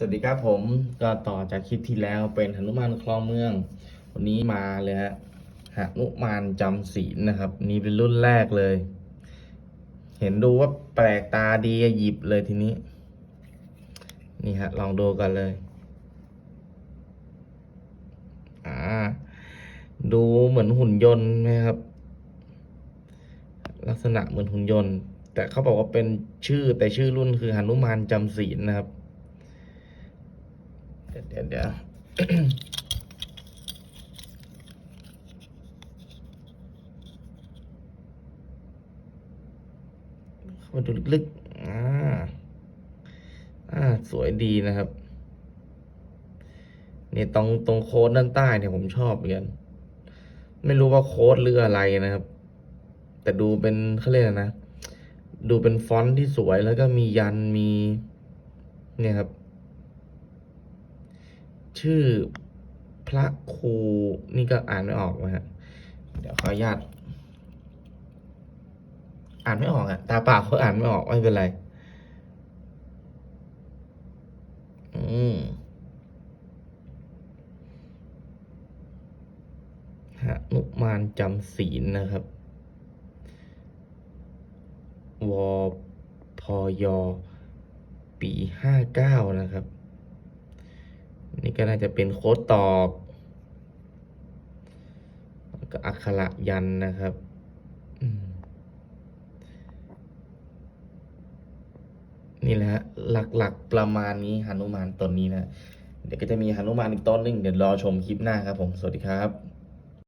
สวัสดีครับผมก็ต่อจากคลิปที่แล้วเป็นหนุมานคลองเมือง วันนี้มาเลยฮะหนุมานจำศีลนะครับ นี่เป็นรุ่นแรกเลย เห็นดูว่าแปลกตาดีหยิบเลยทีนี้ นี่ฮะ ลองดูกันเลยอ่าดูเหมือนหุ่นยนต์ไหมครับ ลักษณะเหมือนหุ่นยนต์ แต่เขาบอกว่าเป็นชื่อแต่ชื่อรุ่นคือหนุมานจำศีลนะครับ เดี๋ยวเดี๋ยวเดี๋ยวเข้ามาดูลึกๆ อ่า อ่า สวยดีนะครับ นี่ตรงตรงโค้ดด้านใต้เนี่ยผมชอบเหมือนกัน ไม่รู้ว่าโค้ดหรืออะไรนะครับ แต่ดูเป็นเขาเรียกนะ ดูเป็นฟอนต์ที่สวยแล้วก็มียันมี เนี่ยครับ ชื่อพระครูนี่ก็อ่านไม่ออกนะฮะเดี๋ยวขออนุญาตอ่านไม่ออกอะตาเปล่าเขาอ่านไม่ออกไม่เป็นไร อืมหนุมานจำศีลนะครับ วพย ปีห้าเก้านะครับ นี่ก็น่าจะเป็นโค้ดตอกก็อักขระยันนะครับนี่แหละหลักๆประมาณนี้หนุมานตนนี้นะ เดี๋ยวก็จะมีหนุมานอีกต้นหนึ่งเดี๋ยวรอชมคลิปหน้าครับผม สวัสดีครับ